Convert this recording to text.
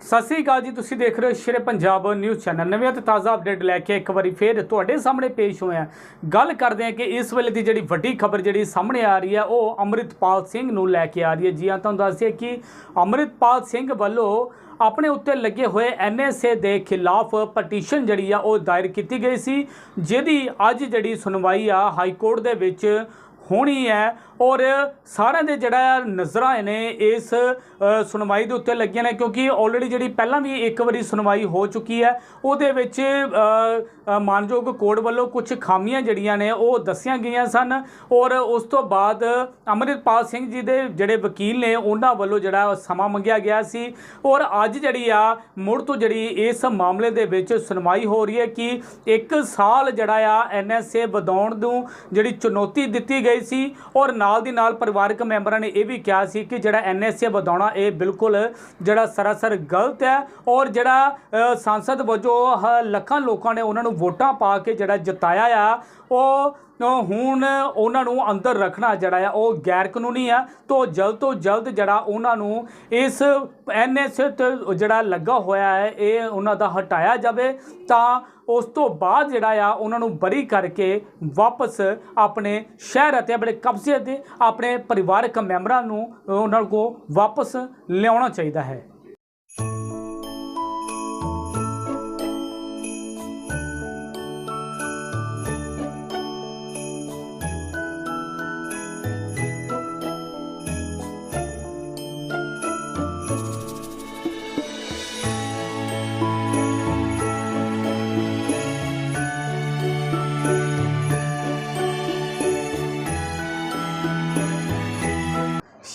ਸਤਿ ਸ੍ਰੀ ਅਕਾਲ ਜੀ, ਤੁਸੀਂ ਦੇਖ ਰਹੇ ਹੋ ਸ਼ੇਰੇ ਪੰਜਾਬ ਨਿਊਜ਼ ਚੈਨਲ। ਨਵੀਂ ਤੇ ਤਾਜ਼ਾ ਅਪਡੇਟ ਲੈ ਕੇ ਇੱਕ ਵਾਰੀ ਫੇਰ ਤੁਹਾਡੇ ਸਾਹਮਣੇ ਪੇਸ਼ ਹੋਏ ਹਾਂ। ਗੱਲ ਕਰਦੇ ਹਾਂ ਕਿ ਇਸ ਵੇਲੇ ਦੀ ਜਿਹੜੀ ਵੱਡੀ ਖਬਰ ਜਿਹੜੀ ਸਾਹਮਣੇ ਆ ਰਹੀ ਹੈ, ਉਹ ਅੰਮ੍ਰਿਤਪਾਲ ਸਿੰਘ ਨੂੰ ਲੈ ਕੇ ਆ ਰਹੀ ਹੈ। ਜੀ ਹਾਂ, ਤੁਹਾਨੂੰ ਦੱਸ ਦਈਏ ਕਿ ਅੰਮ੍ਰਿਤਪਾਲ ਸਿੰਘ ਵੱਲੋਂ ਆਪਣੇ ਉੱਤੇ ਲੱਗੇ ਹੋਏ ਐਨਐਸਏ ਦੇ ਖਿਲਾਫ ਪਟੀਸ਼ਨ ਜਿਹੜੀ ਆ, ਉਹ ਦਾਇਰ ਕੀਤੀ ਗਈ ਸੀ। ਜਿਹਦੀ ਅੱਜ ਜਿਹੜੀ ਸੁਣਵਾਈ ਆ ਹਾਈ ਕੋਰਟ ਦੇ ਵਿੱਚ ਹੋਣੀ ਹੈ ਔਰ ਸਾਰਿਆਂ ਦੇ ਜਿਹੜਾ ਨਜ਼ਰਾਂ ਨੇ ਇਸ ਸੁਣਵਾਈ ਦੇ ਉੱਤੇ ਲੱਗੀਆਂ ਨੇ ਕਿਉਂਕਿ ਆਲਰੇਡੀ ਜਿਹੜੀ ਪਹਿਲਾਂ ਵੀ ਇੱਕ ਵਾਰੀ ਸੁਣਵਾਈ ਹੋ ਚੁੱਕੀ ਹੈ, ਉਹਦੇ ਵਿੱਚ ਮਾਨਯੋਗ ਕੋਰਟ ਵੱਲੋਂ ਕੁਝ ਖਾਮੀਆਂ ਜਿਹੜੀਆਂ ਨੇ ਉਹ ਦੱਸੀਆਂ ਗਈਆਂ ਸਨ ਔਰ ਉਸ ਤੋਂ ਬਾਅਦ ਅੰਮ੍ਰਿਤਪਾਲ ਸਿੰਘ ਜੀ ਦੇ ਜਿਹੜੇ ਵਕੀਲ ਨੇ ਉਹਨਾਂ ਵੱਲੋਂ ਜਿਹੜਾ ਸਮਾਂ ਮੰਗਿਆ ਗਿਆ ਸੀ ਔਰ ਅੱਜ ਜਿਹੜੀ ਆ ਮੁੜ ਤੋਂ ਜਿਹੜੀ ਇਸ ਮਾਮਲੇ ਦੇ ਵਿੱਚ ਸੁਣਵਾਈ ਹੋ ਰਹੀ ਹੈ ਕਿ ਇੱਕ ਸਾਲ ਜਿਹੜਾ ਆ ਐਨਐਸਏ ਵਧਾਉਣ ਨੂੰ ਜਿਹੜੀ ਚੁਣੌਤੀ ਦਿੱਤੀ ਗਈ ਸੀ ਔਰ ਨਾਲ ਦੀ ਨਾਲ ਪਰਿਵਾਰਕ ਮੈਂਬਰਾਂ ਨੇ ਇਹ ਵੀ ਕਿਹਾ ਸੀ ਕਿ ਜਿਹੜਾ ਐਨਐਸਏ ਵਧਾਉਣਾ ਇਹ ਬਿਲਕੁਲ ਜਿਹੜਾ ਸਰਾਸਰ ਗਲਤ ਹੈ ਔਰ ਜਿਹੜਾ ਸੰਸਦ ਵਜੋਂ ਲੱਖਾਂ ਲੋਕਾਂ ਨੇ ਉਹਨਾਂ ਨੂੰ ਵੋਟਾਂ ਪਾ ਕੇ ਜਿਹੜਾ ਜਿਤਾਇਆ ਆ, ਉਹ ਹੁਣ ਉਹਨਾਂ ਨੂੰ ਅੰਦਰ ਰੱਖਣਾ ਜਿਹੜਾ ਆ, ਉਹ ਗੈਰ ਕਾਨੂੰਨੀ ਆ। ਤੋਂ ਜਲਦ ਤੋਂ ਜਲਦ ਜਿਹੜਾ ਉਹਨਾਂ ਨੂੰ ਇਸ ਐਨਐਸਏ ਤੇ ਜਿਹੜਾ ਲੱਗਾ ਹੋਇਆ ਹੈ, ਇਹ ਉਹਨਾਂ ਦਾ ਹਟਾਇਆ ਜਾਵੇ, ਤਾਂ ਉਸ ਤੋਂ ਬਾਅਦ ਜਿਹੜਾ ਆ, ਉਹਨਾਂ ਨੂੰ ਬਰੀ ਕਰਕੇ ਵਾਪਸ ਆਪਣੇ ਸ਼ਹਿਰ ਅਤੇ ਆਪਣੇ ਕਬਜ਼ੇ ਤੇ ਆਪਣੇ ਪਰਿਵਾਰਕ ਮੈਂਬਰਾਂ ਨੂੰ ਉਹਨਾਂ ਕੋ ਵਾਪਸ ਲਿਆਉਣਾ ਚਾਹੀਦਾ ਹੈ।